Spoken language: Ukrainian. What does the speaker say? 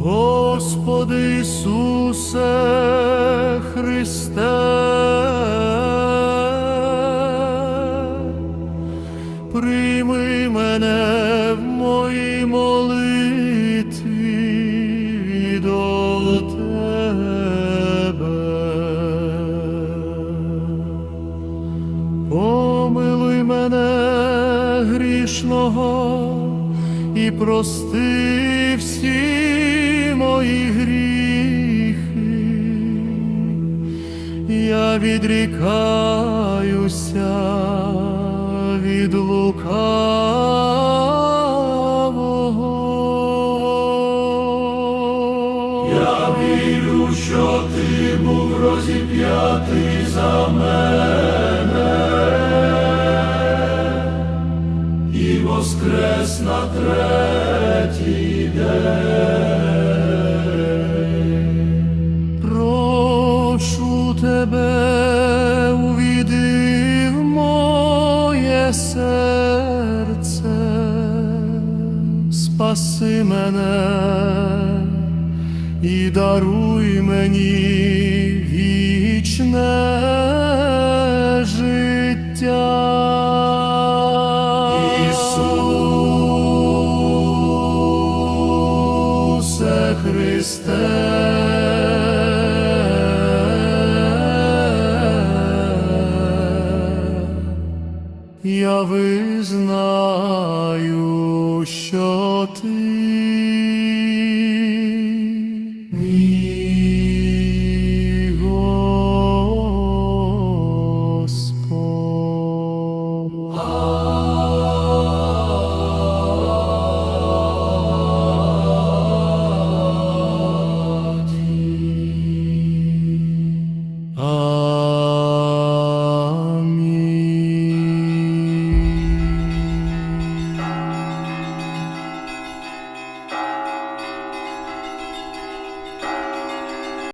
Господи Ісусе Христе, в моїй молитві до Тебе. Помилуй мене грішного і прости всі мої гріхи. Я відрікаюся від лукавого. Я вірю, що ти був розіп'ятий за мене і воскрес на третій день. Прошу тебе, увійди серце, спаси мене і даруй мені вічне життя. Ісусе Христе. Я визнаю, що ти